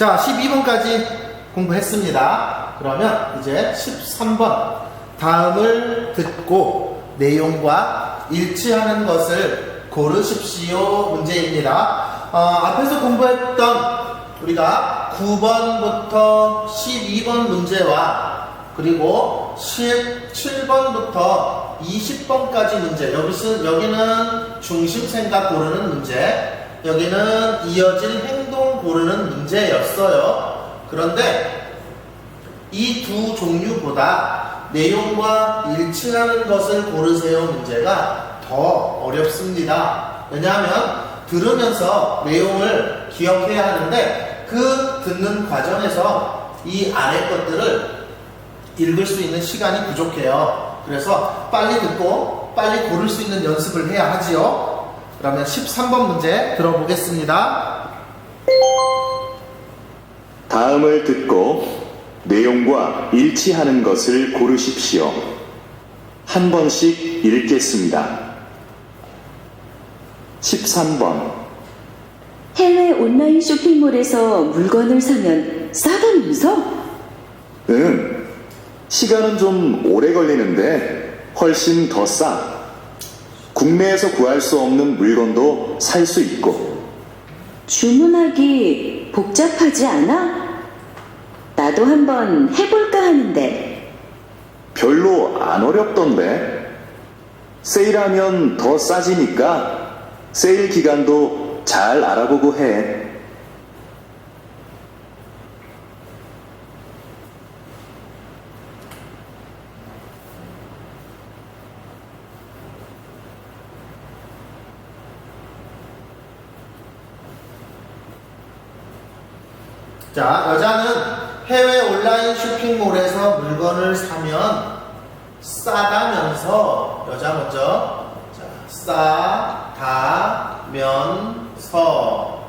자, 12번까지 공부했습니다. 그러면 이제 13번. 다음을 듣고 내용과 일치하는 것을 고르십시오 문제입니다. 어, 앞에서 공부했던 우리가 9번부터 12번 문제와 그리고 17번부터 20번까지 문제. 여기서, 여기는 중심 생각 고르는 문제. 여기는 이어질 행동 고르는 문제였어요. 그런데 이 두 종류보다 내용과 일치하는 것을 고르세요 문제가 더 어렵습니다. 왜냐하면 들으면서 내용을 기억해야 하는데 그 듣는 과정에서 이 아래 것들을 읽을 수 있는 시간이 부족해요. 그래서 빨리 듣고 빨리 고를 수 있는 연습을 해야 하지요. 그러면 13번 문제 들어보겠습니다. 다음을 듣고 내용과 일치하는 것을 고르십시오. 한 번씩 읽겠습니다. 13번. 해외 온라인 쇼핑몰에서 물건을 사면 싸다면서? 응. 시간은 좀 오래 걸리는데 훨씬 더 싸. 국내에서 구할 수 없는 물건도 살 수 있고. 주문하기 복잡하지 않아? 나도 한번 해볼까 하는데. 별로 안 어렵던데. 세일하면 더 싸지니까 세일 기간도 잘 알아보고 해. 자, 여자는 해외 온라인 쇼핑몰에서 물건을 사면 싸다면서 여자 먼저 자, 싸다면서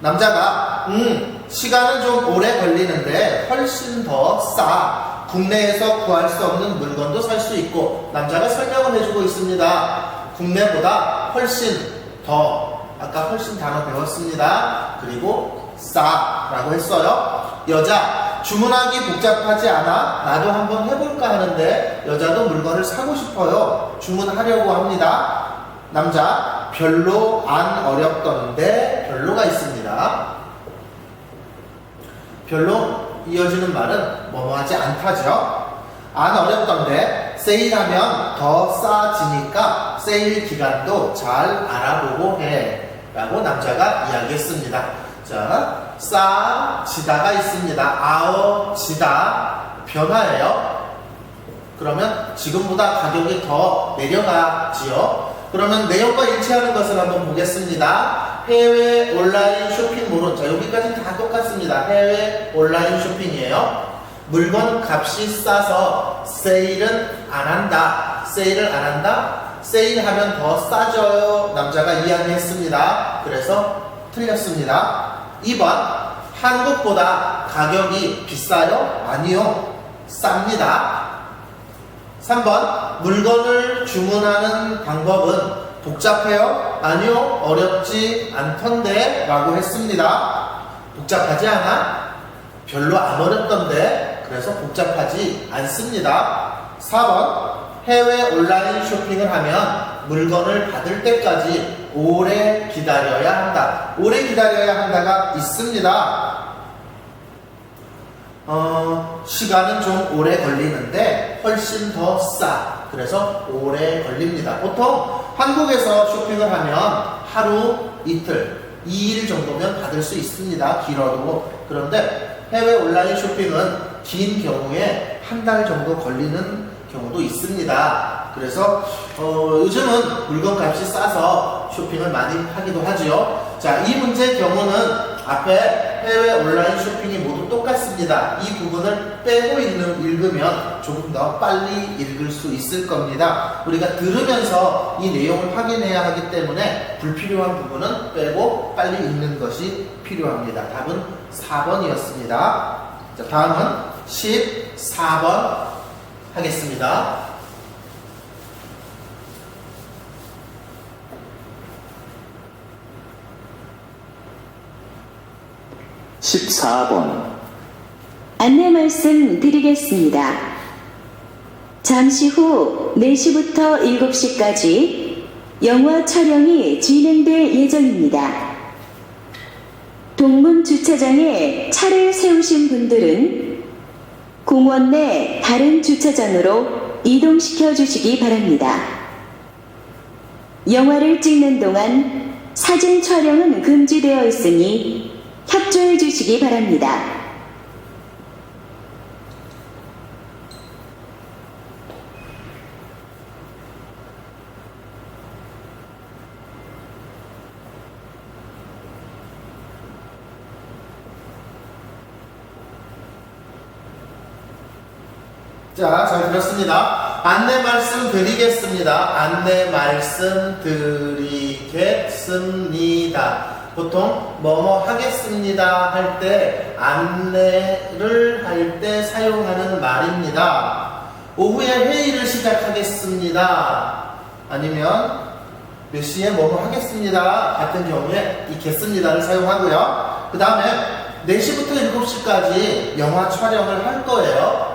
남자가 음 시간은 좀 오래 걸리는데 훨씬 더 싸. 국내에서 구할 수 없는 물건도 살 수 있고 남자가 설명을 해주고 있습니다. 국내보다 훨씬 더 아까 훨씬 단어 배웠습니다. 그리고 싸라고 했어요. 여자 주문하기 복잡하지 않아 나도 한번 해볼까 하는데 여자도 물건을 사고 싶어요. 주문하려고 합니다. 남자 별로 안 어렵던데 별로가 있습니다. 별로 이어지는 말은 뭐뭐하지 않다죠. 안 어렵던데 세일하면 더 싸지니까 세일 기간도 잘 알아보고 해. 라고 남자가 이야기했습니다. 자, 싸지다가 있습니다. 아어지다 변화예요. 그러면 지금보다 가격이 더 내려가지요. 그러면 내용과 일치하는 것을 한번 보겠습니다. 해외 온라인 쇼핑몰은 자 여기까지 다 똑같습니다. 해외 온라인 쇼핑이에요. 물건 값이 싸서 세일은 안 한다. 세일을 안 한다. 세일하면 더 싸져요. 남자가 이야기했습니다. 그래서 틀렸습니다. 2번 한국보다 가격이 비싸요? 아니요. 쌉니다. 3번 물건을 주문하는 방법은 복잡해요? 아니요 어렵지 않던데 라고 했습니다 복잡하지 않아? 별로 안 어렵던데 그래서 복잡하지 않습니다 4번 해외 온라인 쇼핑을 하면 물건을 받을 때까지 오래 기다려야 한다 오래 기다려야 한다가 있습니다 어, 시간은 좀 오래 걸리는데 훨씬 더 싸. 그래서 오래 걸립니다. 보통 한국에서 쇼핑을 하면 하루, 이틀, 2일 정도면 받을 수 있습니다. 길어도. 그런데 해외 온라인 쇼핑은 긴 경우에 한 달 정도 걸리는 경우도 있습니다. 그래서 어, 요즘은 물건 값이 싸서 쇼핑을 많이 하기도 하지요. 자, 이 문제 경우는 앞에 해외 온라인 쇼핑이 모두 똑같습니다. 이 부분을 빼고 읽는, 읽으면 조금 더 빨리 읽을 수 있을 겁니다. 우리가 들으면서 이 내용을 확인해야 하기 때문에 불필요한 부분은 빼고 빨리 읽는 것이 필요합니다. 답은 4번이었습니다. 자, 다음은 14번 하겠습니다. 14번, 안내 말씀 드리겠습니다. 잠시 후 4시부터 7시까지 영화 촬영이 진행될 예정입니다. 동문 주차장에 차를 세우신 분들은 공원 내 다른 주차장으로 이동시켜 주시기 바랍니다. 영화를 찍는 동안 사진 촬영은 금지되어 있으니 협조해 주시기 바랍니다. 자, 잘 들었습니다. 안내 말씀 드리겠습니다. 안내 말씀 드리겠습니다. 보통 뭐뭐 하겠습니다 할 때 안내를 할 때 사용하는 말입니다. 오후에 회의를 시작하겠습니다. 아니면 몇 시에 뭐뭐 하겠습니다 같은 경우에 이 겠습니다를 사용하고요. 그 다음에 4시부터 7시까지 영화 촬영을 할 거예요.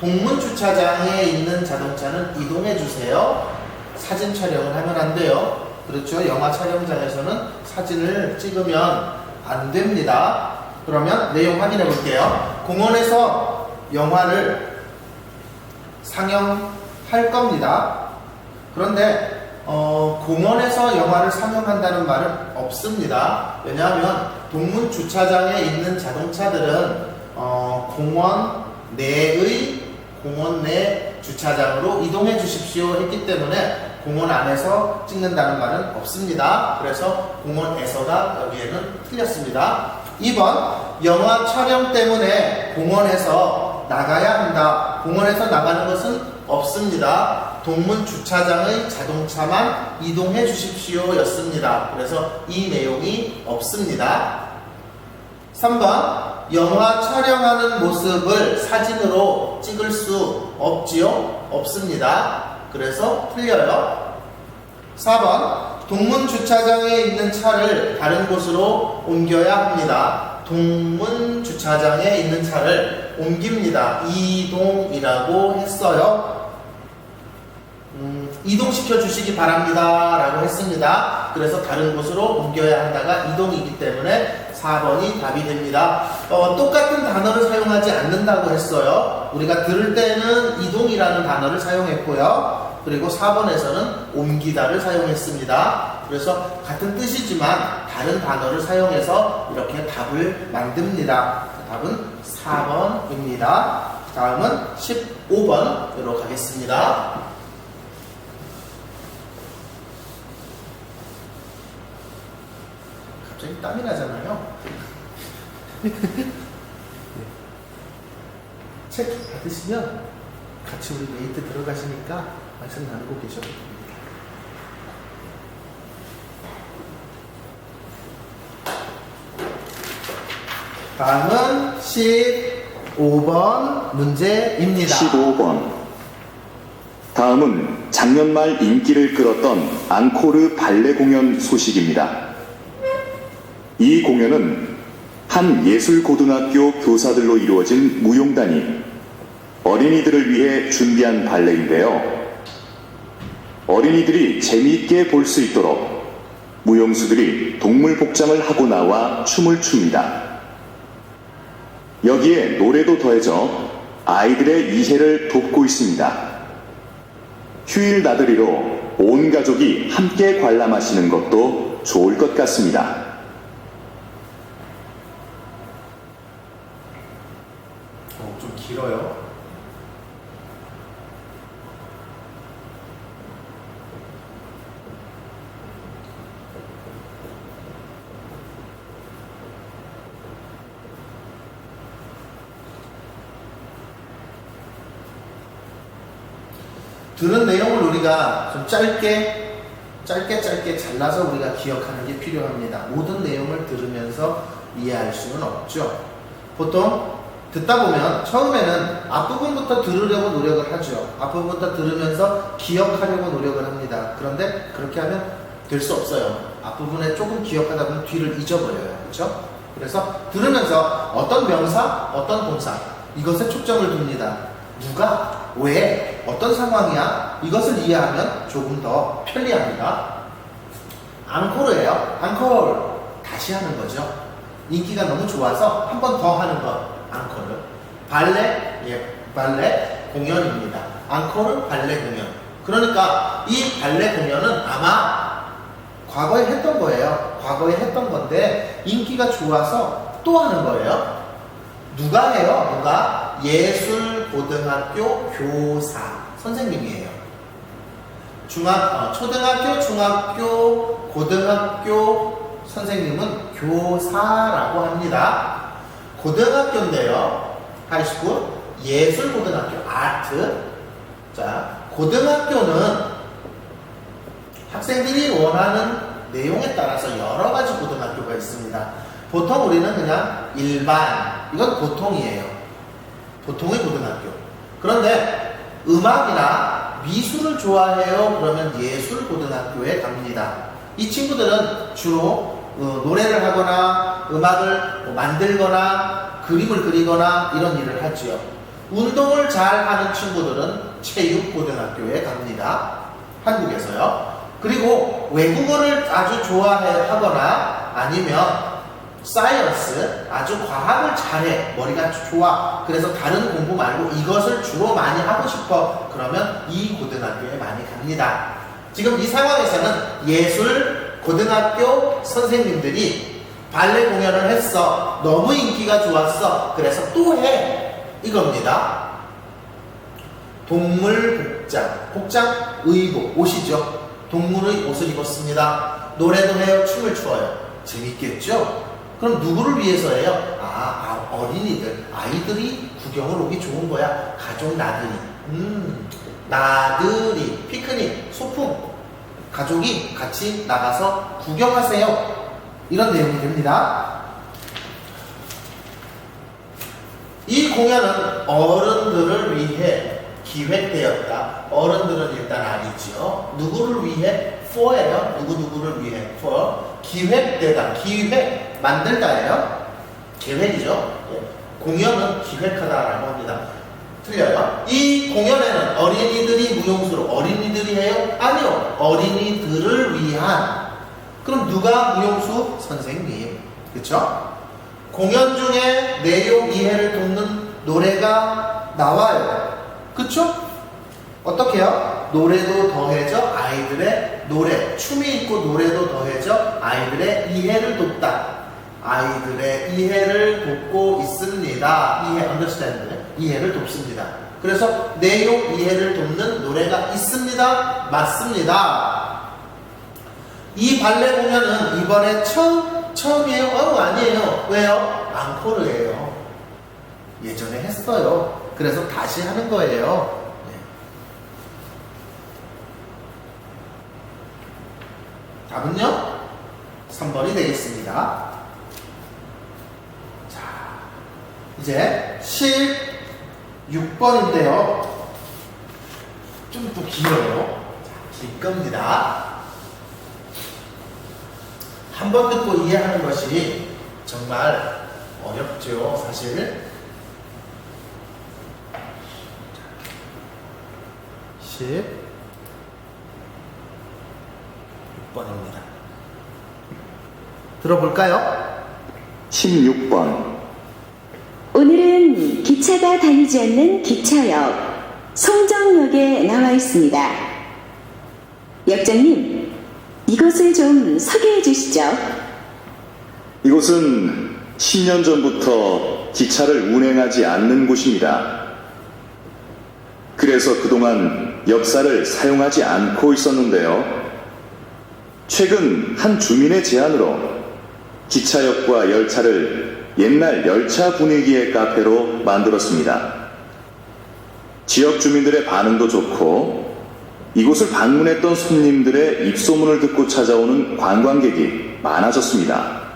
동문 주차장에 있는 자동차는 이동해 주세요. 사진 촬영을 하면 안 돼요. 그렇죠. 영화 촬영장에서는 사진을 찍으면 안 됩니다. 그러면 내용 확인해 볼게요. 공원에서 영화를 상영할 겁니다. 그런데 어, 공원에서 영화를 상영한다는 말은 없습니다. 왜냐하면 동문 주차장에 있는 자동차들은 어, 공원 내의 공원 내 주차장으로 이동해 주십시오 했기 때문에 공원 안에서 찍는다는 말은 없습니다. 그래서 공원에서가 여기에는 틀렸습니다. 2번 영화 촬영 때문에 공원에서 나가야 한다. 공원에서 나가는 것은 없습니다. 동문 주차장의 자동차만 이동해 주십시오 였습니다. 그래서 이 내용이 없습니다. 3번 영화 촬영하는 모습을 사진으로 찍을 수 없지요? 없습니다. 그래서 틀려요. 4번 동문 주차장에 있는 차를 다른 곳으로 옮겨야 합니다. 동문 주차장에 있는 차를 옮깁니다. 이동이라고 했어요. 음, 이동시켜 주시기 바랍니다. 라고 했습니다. 그래서 다른 곳으로 옮겨야 한다가 이동이기 때문에 4번이 답이 됩니다. 어, 똑같은 단어를 사용하지 않는다고 했어요. 우리가 들을 때는 이동이라는 단어를 사용했고요. 그리고 4번에서는 옮기다를 사용했습니다. 그래서 같은 뜻이지만 다른 단어를 사용해서 이렇게 답을 만듭니다. 답은 4번입니다. 다음은 15번으로 가겠습니다. 갑자기 땀이 나잖아요. 책 받으시면 같이 우리 메이트 들어가시니까 말씀 나누고 계셔도 됩니다. 다음은 15번 문제입니다. 15번. 다음은 작년 말 인기를 끌었던 앙코르 발레 공연 소식입니다. 이 공연은 한 예술고등학교 교사들로 이루어진 무용단이 어린이들을 위해 준비한 발레인데요. 어린이들이 재미있게 볼 수 있도록 무용수들이 동물 복장을 하고 나와 춤을 춥니다. 여기에 노래도 더해져 아이들의 이해를 돕고 있습니다. 휴일 나들이로 온 가족이 함께 관람하시는 것도 좋을 것 같습니다. 어, 좀 길어요. 들은 내용을 우리가 좀 짧게 짧게 짧게 잘라서 우리가 기억하는 게 필요합니다. 모든 내용을 들으면서 이해할 수는 없죠. 보통 듣다 보면 처음에는 앞부분부터 들으려고 노력을 하죠. 앞부분부터 들으면서 기억하려고 노력을 합니다. 그런데 그렇게 하면 될 수 없어요. 앞부분에 조금 기억하다 보면 뒤를 잊어버려요. 그렇죠? 그래서 들으면서 어떤 명사, 어떤 동사 이것에 초점을 둡니다. 누가, 왜, 어떤 상황이야 이것을 이해하면 조금 더 편리합니다. 앙코르예요. 앙코르 다시 하는 거죠. 인기가 너무 좋아서 한 번 더 하는 것. 앙코르. 발레 예, 발레 공연입니다. 앙코르 발레 공연. 그러니까 이 발레 공연은 아마 과거에 했던 거예요. 과거에 했던 건데 인기가 좋아서 또 하는 거예요. 누가 해요? 누가? 예술 고등학교 교사 선생님이에요. 중학, 어, 초등학교, 중학교, 고등학교 선생님은 교사라고 합니다. 고등학교인데요. 하이스쿨, 예술 고등학교, 아트. 자, 고등학교는 학생들이 원하는 내용에 따라서 여러 가지 고등학교가 있습니다. 보통 우리는 그냥 일반, 이건 보통이에요. 보통의 고등학교. 그런데 음악이나 미술을 좋아해요? 그러면 예술 고등학교에 갑니다. 이 친구들은 주로 어, 노래를 하거나 음악을 뭐 만들거나 그림을 그리거나 이런 일을 하지요. 운동을 잘 하는 친구들은 체육고등학교에 갑니다. 한국에서요. 그리고 외국어를 아주 좋아해 하거나 아니면 사이언스 아주 과학을 잘해 머리가 좋아. 그래서 다른 공부 말고 이것을 주로 많이 하고 싶어. 그러면 이 고등학교에 많이 갑니다. 지금 이 상황에서는 예술 고등학교 선생님들이 발레 공연을 했어. 너무 인기가 좋았어. 그래서 또 해. 이겁니다. 동물 복장. 복장 의복. 옷이죠. 동물의 옷을 입었습니다. 노래도 해요. 춤을 춰요. 재밌겠죠 그럼 누구를 위해서 해요? 아, 아, 어린이들, 아이들이 구경을 오기 좋은 거야. 가족 나들이. 음, 나들이, 피크닉, 소풍. 가족이 같이 나가서 구경하세요. 이런 내용이 됩니다. 이 공연은 어른들을 위해 기획되었다. 어른들은 일단 아니죠. 누구를 위해? for예요. 누구누구를 위해? for. 기획되다. 기획. 만들다예요. 계획이죠. 예. 공연은 기획하다라고 합니다. 틀려요. 이 공연에는 어린이들이 무용수로 어린이들이 해요? 아니요. 어린이들을 위한. 그럼 누가 무용수? 선생님. 그쵸? 공연 중에 내용 이해를 돕는 노래가 나와요. 그쵸? 어떻게 해요? 노래도 더해져 아이들의 노래. 춤이 있고 노래도 더해져 아이들의 이해를 돕다. 아이들의 이해를 돕고 있습니다. 이해, understand. 이해를 돕습니다. 그래서 내용 이해를 돕는 노래가 있습니다. 맞습니다. 이 발레 공연은 이번에 처음, 처음이에요? 어, 아니에요. 왜요? 앙코르예요. 예전에 했어요. 그래서 다시 하는 거예요. 네. 답은요? 3번이 되겠습니다. 자, 이제 16번인데요. 좀더 길어요. 자, 길 겁니다. 한 번 듣고 이해하는 것이 정말 어렵죠, 사실. 16번입니다. 들어볼까요? 16번. 오늘은 기차가 다니지 않는 기차역 송정역에 나와 있습니다. 역장님, 이것을 좀 소개해 주시죠. 이곳은 10년 전부터 기차를 운행하지 않는 곳입니다. 그래서 그동안 역사를 사용하지 않고 있었는데요. 최근 한 주민의 제안으로 기차역과 열차를 옛날 열차 분위기의 카페로 만들었습니다. 지역 주민들의 반응도 좋고 이곳을 방문했던 손님들의 입소문을 듣고 찾아오는 관광객이 많아졌습니다.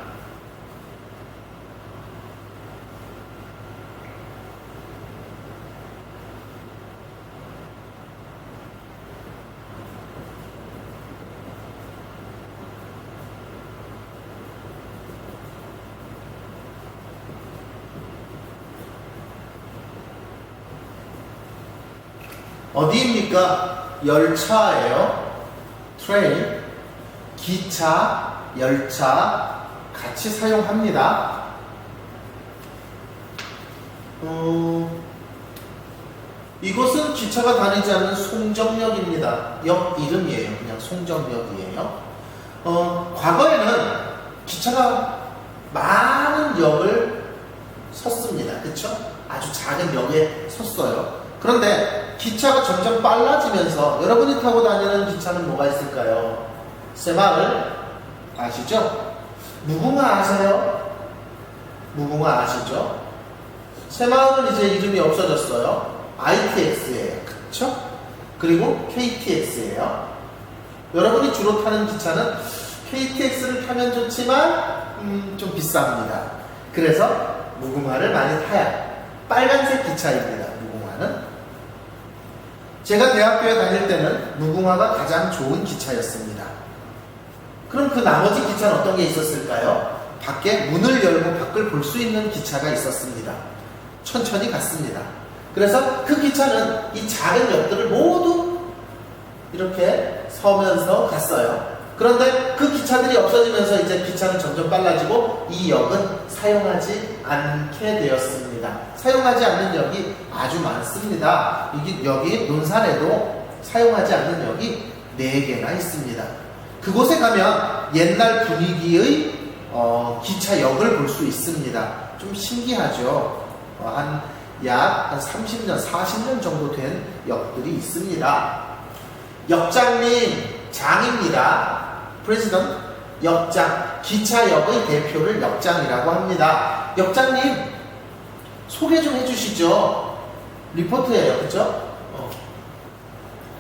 어디입니까? 열차예요. 트레인, 기차, 열차 같이 사용합니다. 어, 이곳은 기차가 다니지 않는 송정역입니다. 역 이름이에요. 그냥 송정역이에요. 어, 과거에는 기차가 많은 역을 섰습니다. 그렇죠? 아주 작은 역에 섰어요. 그런데 기차가 점점 빨라지면서 여러분이 타고 다니는 기차는 뭐가 있을까요? 새마을 아시죠? 무궁화 아세요? 무궁화 아시죠? 새마을은 이제 이름이 없어졌어요. ITX예요. 그쵸? 그리고 KTX예요. 여러분이 주로 타는 기차는 KTX를 타면 좋지만 음, 좀 비쌉니다. 그래서 무궁화를 많이 타야 빨간색 기차입니다. 무궁화는 제가 대학교에 다닐 때는 무궁화가 가장 좋은 기차였습니다. 그럼 그 나머지 기차는 어떤 게 있었을까요? 밖에 문을 열고 밖을 볼 수 있는 기차가 있었습니다. 천천히 갔습니다. 그래서 그 기차는 이 작은 역들을 모두 이렇게 서면서 갔어요. 그런데 그 기차들이 없어지면서 이제 기차는 점점 빨라지고 이 역은 사용하지 않게 되었습니다. 사용하지 않는 역이 아주 많습니다. 이게 여기 논산에도 사용하지 않는 역이 4개나 있습니다. 그곳에 가면 옛날 분위기의 어, 기차역을 볼 수 있습니다. 좀 신기하죠. 어, 한 약한 30년, 40년 정도 된 역들이 있습니다. 역장님 장입니다. 프레지던트 역장 기차역의 대표를 역장이라고 합니다. 역장님 소개 좀 해주시죠. 리포트예요, 그렇죠?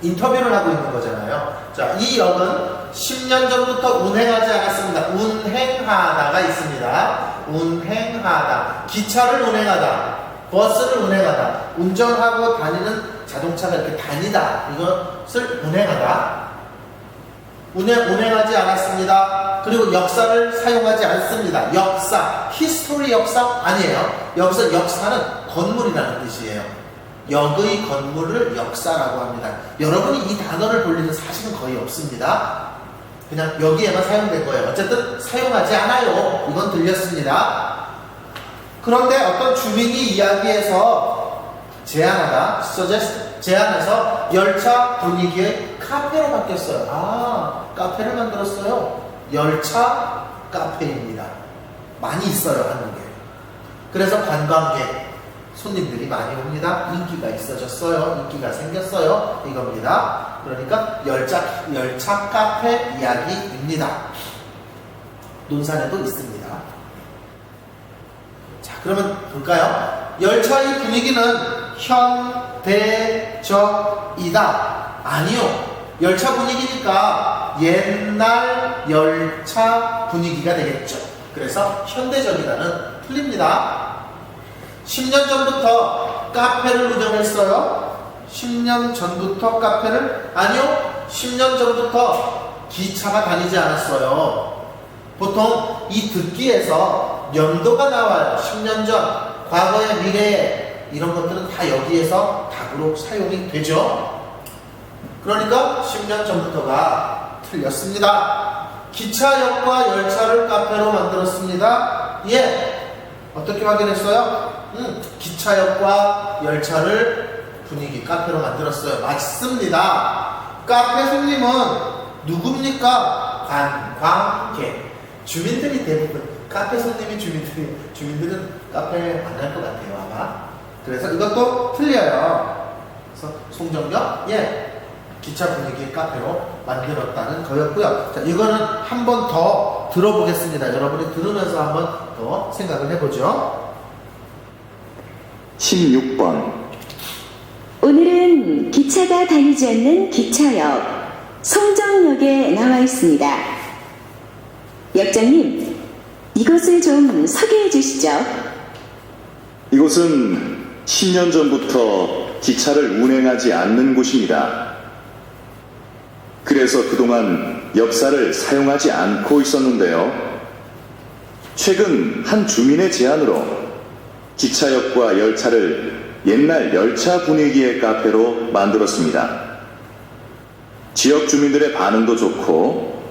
인터뷰를 하고 있는 거잖아요. 자, 이 역은 10년 전부터 운행하지 않았습니다. 운행하다가 있습니다. 운행하다. 기차를 운행하다. 버스를 운행하다. 운전하고 다니는 자동차가 이렇게 다니다. 이것을 운행하다. 운행, 운행하지 않았습니다. 그리고 역사를 사용하지 않습니다. 역사, 히스토리 역사 아니에요. 여기서 역사는 건물이라는 뜻이에요. 역의 건물을 역사라고 합니다. 여러분이 이 단어를 볼 일은 사실은 거의 없습니다. 그냥 여기에만 사용된 거예요. 어쨌든 사용하지 않아요. 이건 들렸습니다. 그런데 어떤 주민이 이야기해서 제안하다, suggest, 제안해서 열차 분위기의 카페로 바뀌었어요. 아, 카페를 만들었어요. 열차 카페입니다. 많이 있어요, 한국에. 그래서 관광객, 손님들이 많이 옵니다. 인기가 있어졌어요. 인기가 생겼어요. 이겁니다. 그러니까 열차, 열차 카페 이야기입니다. 논산에도 있습니다. 자, 그러면 볼까요? 열차의 분위기는 현 대적이다. 아니요. 열차 분위기니까 옛날 열차 분위기가 되겠죠. 그래서 현대적이다는 틀립니다. 10년 전부터 카페를 운영했어요. 10년 전부터 카페를 아니요. 10년 전부터 기차가 다니지 않았어요. 보통 이 듣기에서 연도가 나와요. 10년 전, 과거의 미래에 이런 것들은 다 여기에서 답으로 사용이 되죠. 그러니까 10년 전부터가 틀렸습니다. 기차역과 열차를 카페로 만들었습니다. 예. 어떻게 확인했어요? 음, 기차역과 열차를 분위기 카페로 만들었어요. 맞습니다. 카페 손님은 누굽니까? 관광객. 주민들이 대부분 카페 손님이 주민들이 주민들은 카페 안 갈 것 같아요 아마. 그래서 이것도 틀려요. 그래서 송정역 예 기차 분위기 카페로 만들었다는 거였고요. 자 이거는 한 번 더 들어보겠습니다. 여러분이 들으면서 한 번 더 생각을 해보죠. 16번 오늘은 기차가 다니지 않는 기차역 송정역에 나와 있습니다. 역장님, 이것을 좀 소개해 주시죠. 이곳은 10년 전부터 기차를 운행하지 않는 곳입니다. 그래서 그동안 역사를 사용하지 않고 있었는데요. 최근 한 주민의 제안으로 기차역과 열차를 옛날 열차 분위기의 카페로 만들었습니다. 지역 주민들의 반응도 좋고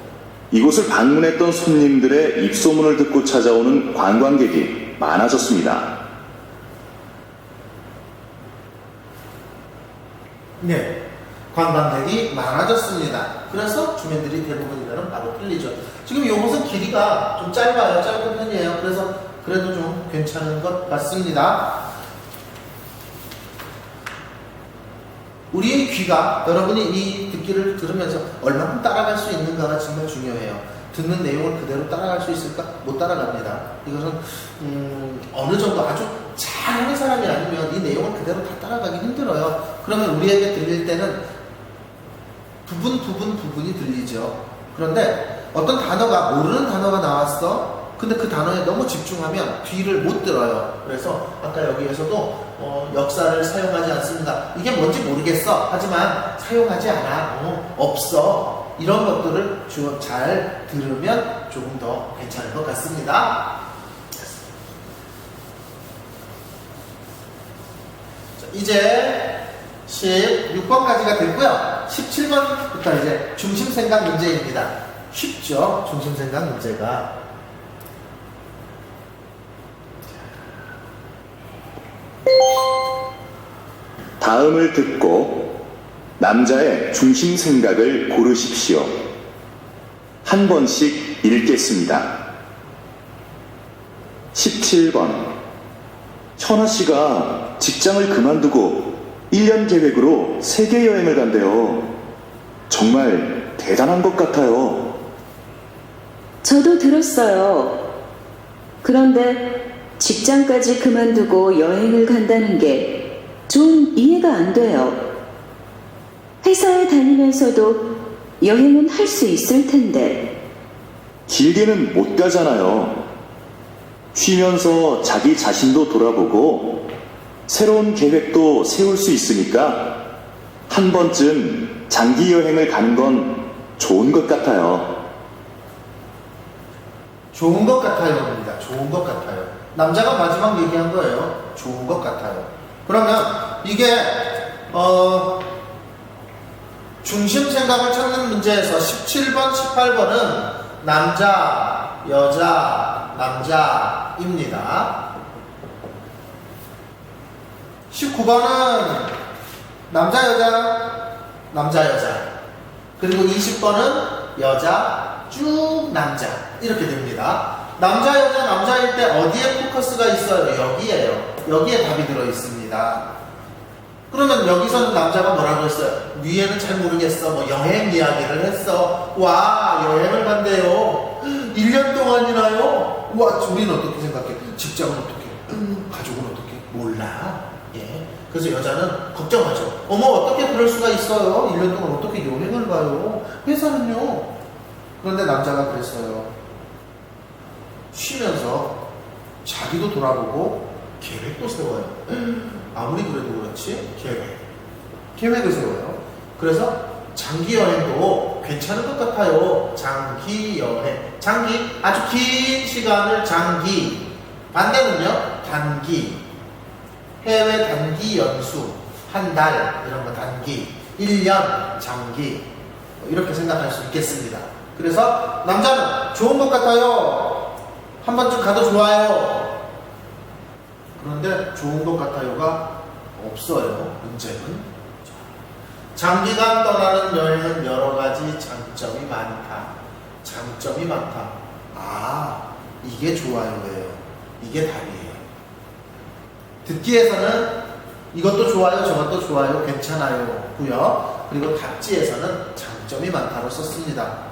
이곳을 방문했던 손님들의 입소문을 듣고 찾아오는 관광객이 많아졌습니다. 네. 관광객이 많아졌습니다. 그래서 주민들이 대부분이면 바로 틀리죠. 지금 이곳은 길이가 좀 짧아요. 짧은 편이에요. 그래서 그래도 좀 괜찮은 것 같습니다. 우리의 귀가 여러분이 이 듣기를 들으면서 얼마큼 따라갈 수 있는가가 정말 중요해요. 듣는 내용을 그대로 따라갈 수 있을까? 못 따라갑니다. 이것은 음, 어느 정도 아주 잘하는 사람이 아니면 이 내용을 그대로 다 따라가기 힘들어요. 그러면 우리에게 들릴 때는 부분 부분 부분이 들리죠. 그런데 어떤 단어가 모르는 단어가 나왔어. 근데 그 단어에 너무 집중하면 뒤를 못 들어요. 그래서 아까 여기에서도 어, 역사를 사용하지 않습니다. 이게 뭔지 모르겠어. 하지만 사용하지 않아. 어, 없어. 이런 것들을 주- 잘 들으면 조금 더 괜찮은 것 같습니다. 이제 16번까지가 됐고요. 17번부터 이제 중심 생각 문제입니다. 쉽죠? 중심 생각 문제가. 다음을 듣고 남자의 중심 생각을 고르십시오. 한 번씩 읽겠습니다. 17번. 현아 씨가 직장을 그만두고 1년 계획으로 세계 여행을 간대요. 정말 대단한 것 같아요. 저도 들었어요. 그런데 직장까지 그만두고 여행을 간다는 게 좀 이해가 안 돼요. 회사에 다니면서도 여행은 할 수 있을 텐데. 길게는 못 가잖아요. 쉬면서 자기 자신도 돌아보고 새로운 계획도 세울 수 있으니까 한 번쯤 장기 여행을 가는 건 좋은 것 같아요. 좋은 것 같아요입니다. 좋은 것 같아요. 남자가 마지막 얘기한 거예요. 좋은 것 같아요. 그러면 이게 어 중심 생각을 찾는 문제에서 17번, 18번은 남자, 여자, 남자입니다. 19번은 남자, 여자, 남자, 여자. 그리고 20번은 여자, 쭉 남자. 이렇게 됩니다. 남자, 여자, 남자일 때 어디에 포커스가 있어요? 여기에요. 여기에 답이 들어 있습니다. 그러면 여기서는 남자가 뭐라고 했어요? 위에는 잘 모르겠어. 뭐 여행 이야기를 했어. 와, 여행을 간대요. 1년 동안이나요? 와, 우리는 어떻게 생각해? 직장은 어떻게? 음, 가족은 어떻게? 몰라. 예. 그래서 여자는 걱정하죠. 어머, 어떻게 그럴 수가 있어요? 1년 동안 어떻게 여행을 가요? 회사는요? 그런데 남자가 그랬어요. 쉬면서 자기도 돌아보고 계획도 세워요. 아무리 그래도 그렇지 계획. 계획을 세워요. 그래서 장기 여행도 괜찮은 것 같아요. 장기 여행. 장기 아주 긴 시간을 장기. 반대는요 단기. 해외 단기 연수 한 달 이런 거 단기. 1년 장기. 뭐 이렇게 생각할 수 있겠습니다. 그래서 남자는 좋은 것 같아요. 한 번쯤 가도 좋아요. 그런데 좋은 것 같아요가 없어요. 문제는. 장기간 떠나는 여행은 여러 가지 장점이 많다. 장점이 많다. 아, 이게 좋아요 예요. 이게 답이에요. 듣기에서는 이것도 좋아요, 저것도 좋아요, 괜찮아요. 고요. 그리고 답지에서는 장점이 많다고 썼습니다.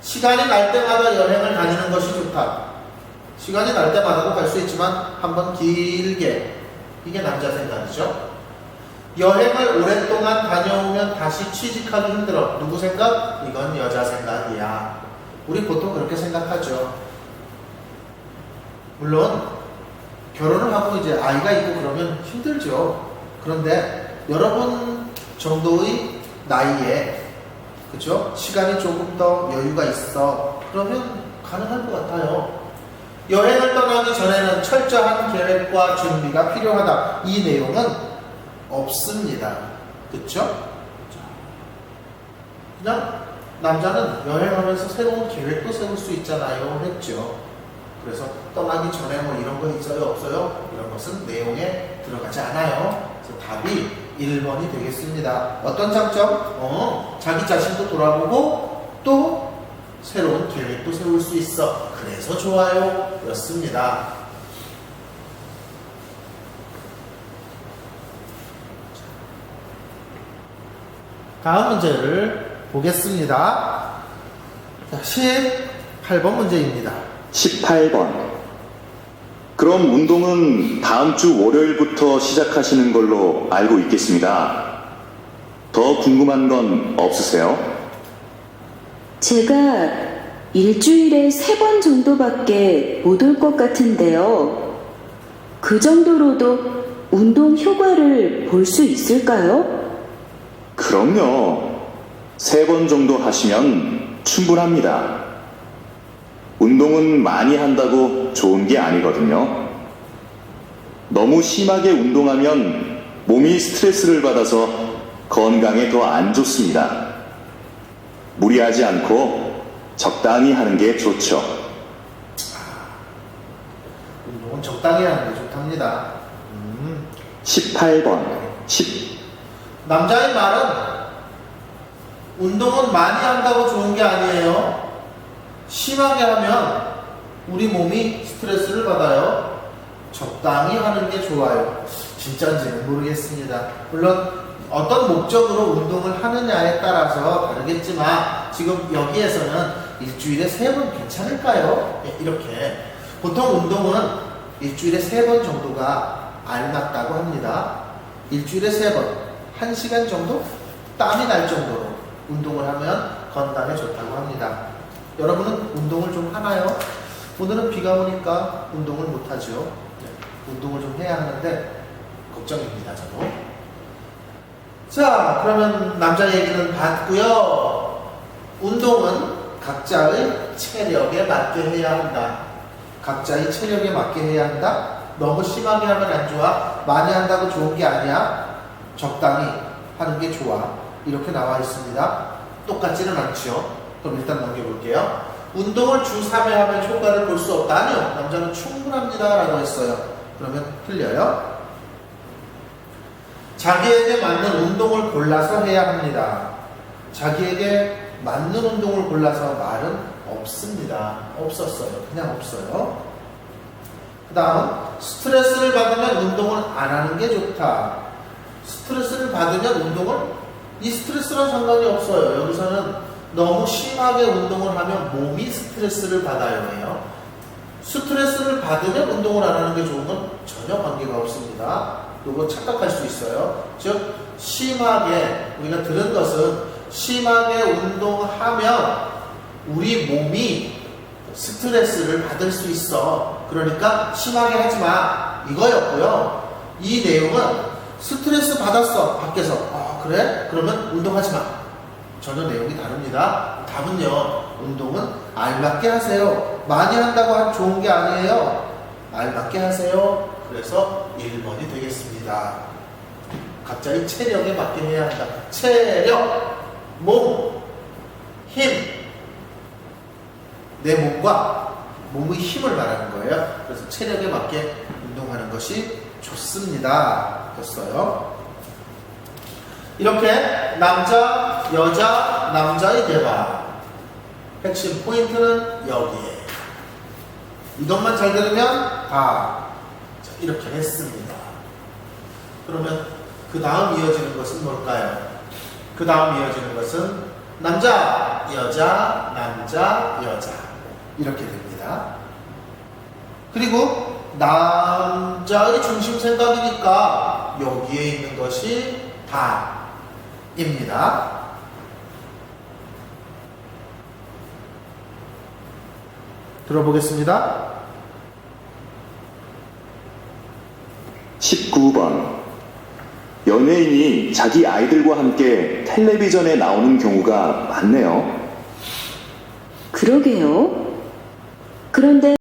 시간이 날 때마다 여행을 다니는 것이 좋다. 시간이 날 때마다도 갈 수 있지만 한번 길게 이게 남자 생각이죠. 여행을 오랫동안 다녀오면 다시 취직하기 힘들어. 누구 생각? 이건 여자 생각이야. 우리 보통 그렇게 생각하죠. 물론 결혼을 하고 이제 아이가 있고 그러면 힘들죠. 그런데 여러분 정도의 나이에 그죠? 시간이 조금 더 여유가 있어. 그러면 가능할 것 같아요. 여행을 떠나기 전에는 철저한 계획과 준비가 필요하다. 이 내용은 없습니다. 그쵸? 그냥 남자는 여행하면서 새로운 계획도 세울 수 있잖아요. 했죠. 그래서 떠나기 전에 뭐 이런 거 있어요? 없어요? 이런 것은 내용에 들어가지 않아요. 그래서 답이 1번이 되겠습니다. 어떤 장점? 어, 자기 자신도 돌아보고 또 새로운 계획도 세울 수 있어. 그래서 좋아요. 였습니다. 다음 문제를 보겠습니다. 자, 18번 문제입니다. 18번. 그럼 운동은 다음 주 월요일부터 시작하시는 걸로 알고 있겠습니다. 더 궁금한 건 없으세요? 제가 일주일에 세 번 정도밖에 못 올 것 같은데요. 그 정도로도 운동 효과를 볼 수 있을까요? 그럼요. 세 번 정도 하시면 충분합니다. 운동은 많이 한다고 좋은 게 아니거든요. 너무 심하게 운동하면 몸이 스트레스를 받아서 건강에 더 안 좋습니다. 무리하지 않고 적당히 하는 게 좋죠. 운동은 적당히 하는 게 좋답니다. 음. 18번. 10. 남자의 말은 운동은 많이 한다고 좋은 게 아니에요. 심하게 하면 우리 몸이 스트레스를 받아요. 적당히 하는 게 좋아요. 진짜인지는 모르겠습니다. 물론 어떤 목적으로 운동을 하느냐에 따라서 다르겠지만 지금 여기에서는 일주일에 세 번 괜찮을까요? 예, 이렇게 보통 운동은 일주일에 세 번 정도가 알맞다고 합니다. 일주일에 세 번, 한 시간 정도 땀이 날 정도로 운동을 하면 건강에 좋다고 합니다. 여러분은 운동을 좀 하나요? 오늘은 비가 오니까 운동을 못 하죠. 네, 운동을 좀 해야 하는데 걱정입니다, 저도. 자, 그러면 남자 얘기는 봤고요. 운동은 각자의 체력에 맞게 해야 한다. 각자의 체력에 맞게 해야 한다. 너무 심하게 하면 안 좋아. 많이 한다고 좋은 게 아니야. 적당히 하는 게 좋아. 이렇게 나와 있습니다. 똑같지는 않죠. 그럼 일단 넘겨볼게요. 운동을 주 3회 하면 효과를 볼 수 없다. 아니요. 남자는 충분합니다. 라고 했어요. 그러면 틀려요. 자기에게 맞는 운동을 골라서 해야 합니다. 자기에게 맞는 운동을 골라서 말은 없습니다. 없었어요. 그냥 없어요. 그 다음, 스트레스를 받으면 운동을 안 하는 게 좋다. 스트레스를 받으면 운동을, 이 스트레스랑 상관이 없어요. 여기서는 너무 심하게 운동을 하면 몸이 스트레스를 받아요. 해요. 스트레스를 받으면 운동을 안 하는 게 좋은 건 전혀 관계가 없습니다. 이거 착각할 수 있어요. 즉, 심하게, 우리가 들은 것은 심하게 운동하면 우리 몸이 스트레스를 받을 수 있어. 그러니까 심하게 하지 마. 이거였고요. 이 내용은 스트레스 받았어. 밖에서. 아, 그래? 그러면 운동하지 마. 전혀 내용이 다릅니다. 답은요, 운동은 알맞게 하세요. 많이 한다고 좋은 게 아니에요. 알맞게 하세요. 그래서 1번이 되겠습니다. 각자의 체력에 맞게 해야 한다. 체력, 몸, 힘. 내 몸과 몸의 힘을 말하는 거예요. 그래서 체력에 맞게 운동하는 것이 좋습니다. 됐어요. 이렇게 남자, 여자, 남자의 대화. 핵심 포인트는 여기에. 이것만 잘 들으면 다 자, 이렇게 했습니다. 그러면 그 다음 이어지는 것은 뭘까요? 그 다음 이어지는 것은 남자, 여자, 남자, 여자. 이렇게 됩니다. 그리고 남자의 중심 생각이니까 여기에 있는 것이 다입니다. 들어보겠습니다. 19번. 연예인이 자기 아이들과 함께 텔레비전에 나오는 경우가 많네요. 그러게요. 그런데